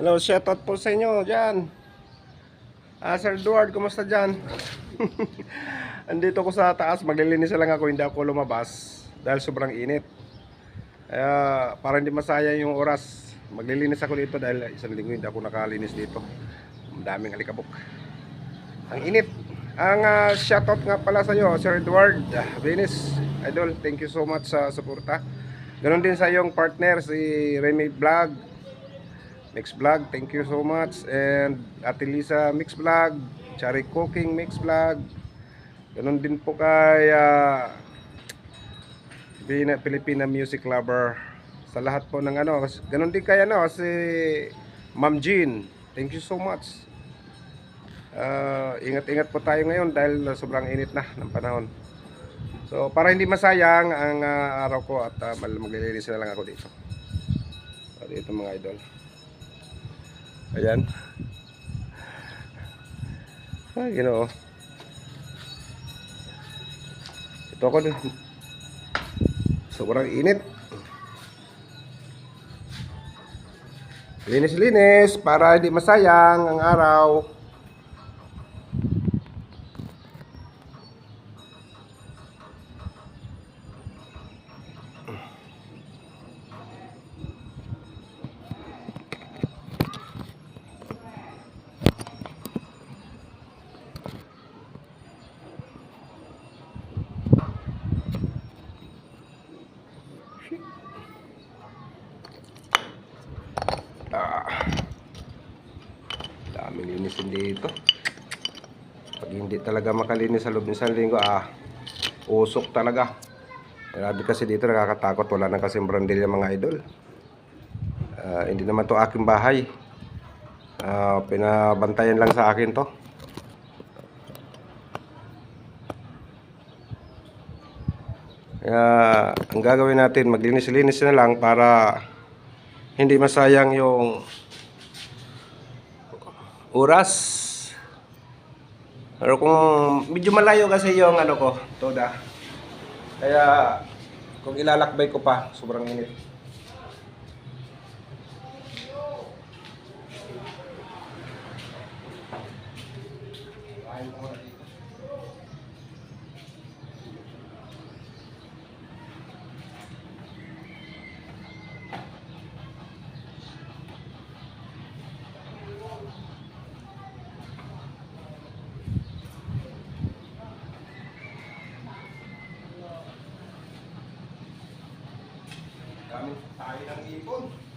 Hello, shoutout po sa inyo dyan. Ah, Sir Edward, kumusta dyan? Andito ko sa taas, maglilinis lang ako, hindi ako lumabas dahil sobrang init. Kaya para hindi masayang yung oras, maglilinis ako dito dahil isang linggo hindi ako nakalinis dito. Ang daming alikabok. Ang init. Ang ah, shoutout nga pala sa iyo, Sir Edward ah, Venus. Idol, thank you so much sa suporta. Ganon din sa iyong partner, si Remy Vlog, Mix Vlog, thank you so much. And Ate Lisa Mix Vlog, Chari Cooking Mix Vlog. Ganon din po kay ah, Pina- Filipina Music Lover. Sa lahat po ng ano, ganon din kay ano, si Ma'am Jean. Thank you so much. Ah, ingat-ingat po tayo ngayon dahil sobrang init na ng panahon. So, para hindi masayang ang ah, araw ko at uh, maglilinis na lang ako dito. So, dito mga idol. Ayan. Ay, ginoo. Ito ako din. Sobrang init. Linis-linis para hindi masayang ang araw. Ah. Daming linisin dito. Pag hindi talaga makalinis sa loob ng isang linggo, ah, usok talaga. Grabe kasi dito nakakatakot. Wala na kasi brandil yung mga idol. Ah, hindi naman to aking bahay. Ah, pinabantayan lang sa akin to. Kaya ang gagawin natin, maglinis-linis na lang para hindi masayang yung oras. Pero kung medyo malayo kasi yung ano ko, toda. Kaya kung ilalakbay ko pa, sobrang init. Dami tayo ng ipon.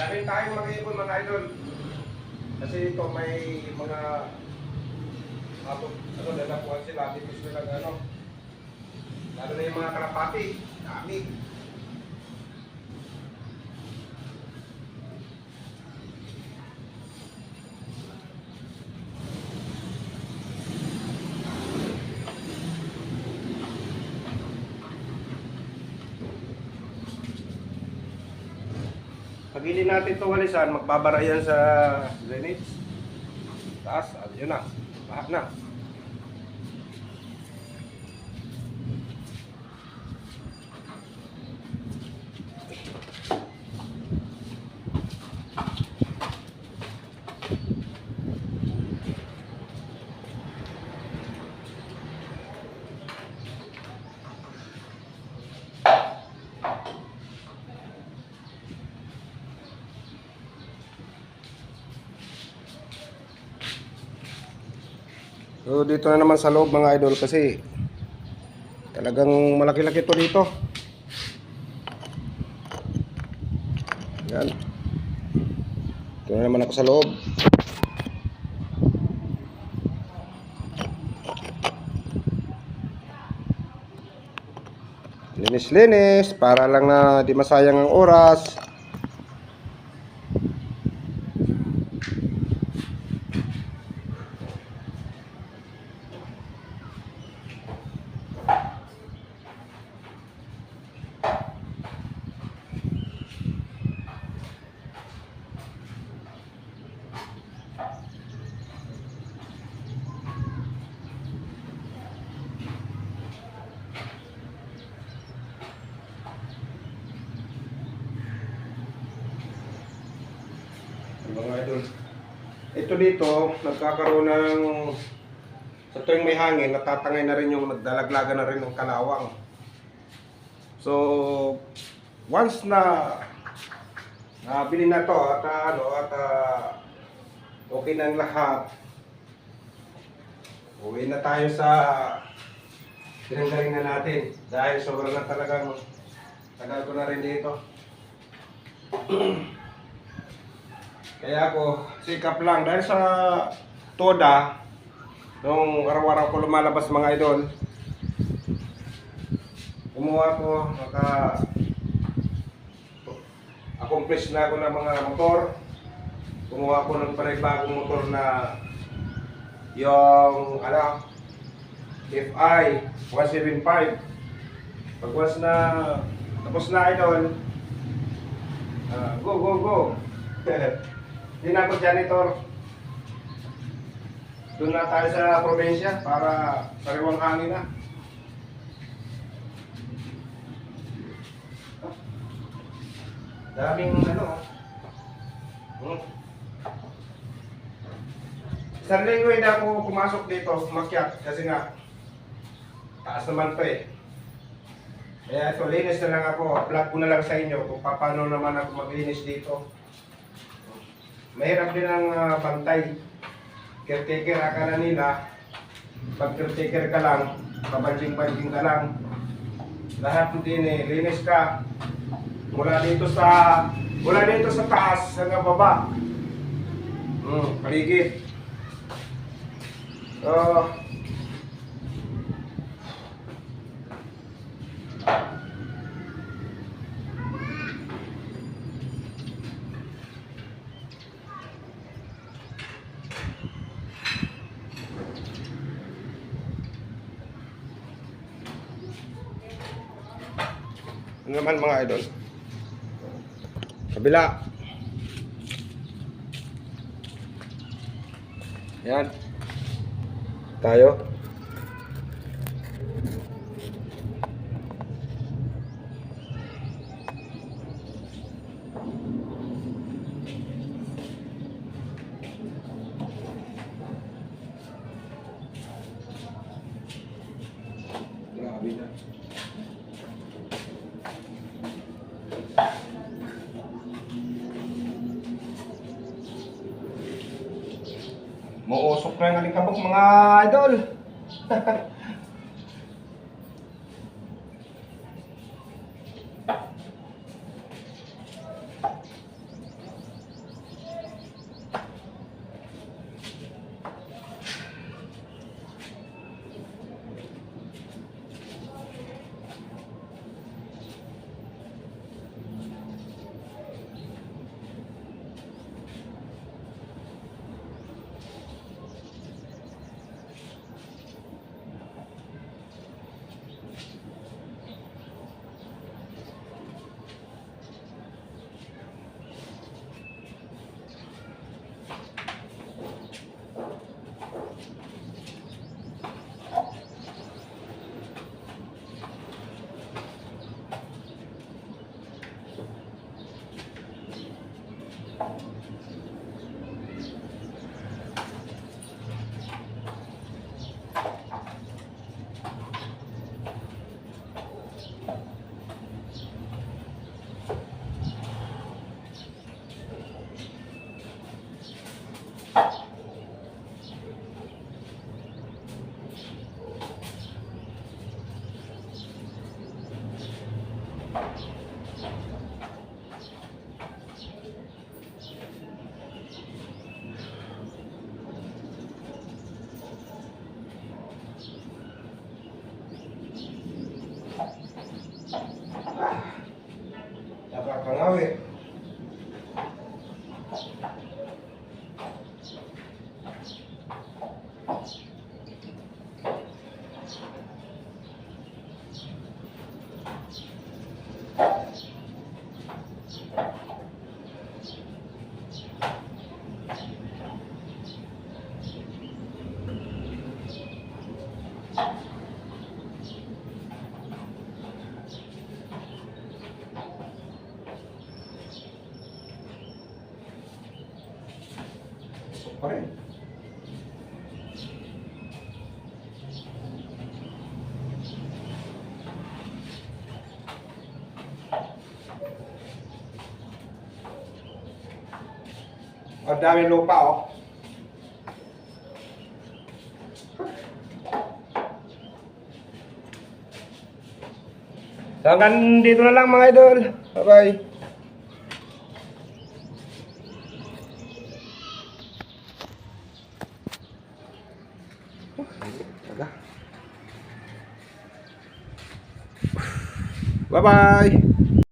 Dami tayong mga ipon mga idol. Kasi ito may mga ano, ano nalakuan sila, tipis nila ng ano. Lalo na yung mga kalapati. Dami. Pag natin ito walisan, magbabara yan sa drainage. Taas, ah, yun na. Baha na. So dito na naman sa loob mga idol kasi talagang malaki-laki to dito. Yan. Ito na naman ako sa loob. Linis-linis para lang na di masayang ang oras. Mga idol. Ito dito, nagkakaroon ng sa tuwing may hangin, natatangay na rin yung nagdalaglaga na rin ng kalawang. So, once na nabili na to at ah, ano at ah, okay na lahat. Uwi na tayo sa pinanggalingan natin dahil sobrang na talagang tagal ko na rin dito. Kaya ako, sikap lang. Dahil sa Toda, nung araw-araw ko lumalabas mga idol, kumuha ko, naka accomplish na ako ng mga motor. Kumuha ko ng panibagong motor na yung ano, FI 175. Pag once na tapos na idol, ah, go, go, go. Hindi na ako janitor. Doon na tayo sa probinsya para sariwang hangin na. Daming ano. Hmm. Isang linggo hindi ako pumasok dito, umakyat kasi nga taas naman to eh. Kaya ito, linis na lang ako. Vlog ko na lang sa inyo kung paano naman ako maglinis dito. Mahirap din ang ah, bantay. Caretaker akala nila, pag caretaker ka lang, pabanjing-banjing ka lang, lahat din eh, linis ka. Mula dito sa, mula dito sa taas hanggang baba. Hmm, paligid. So, naman mga idol? Kabila. Yan. Tayo. Grabe na. Muusok na yung alikabok mga idol. pa rin. Ang daming lupa, oh. Hanggang dito na lang mga idol. Bye-bye. Bye-bye.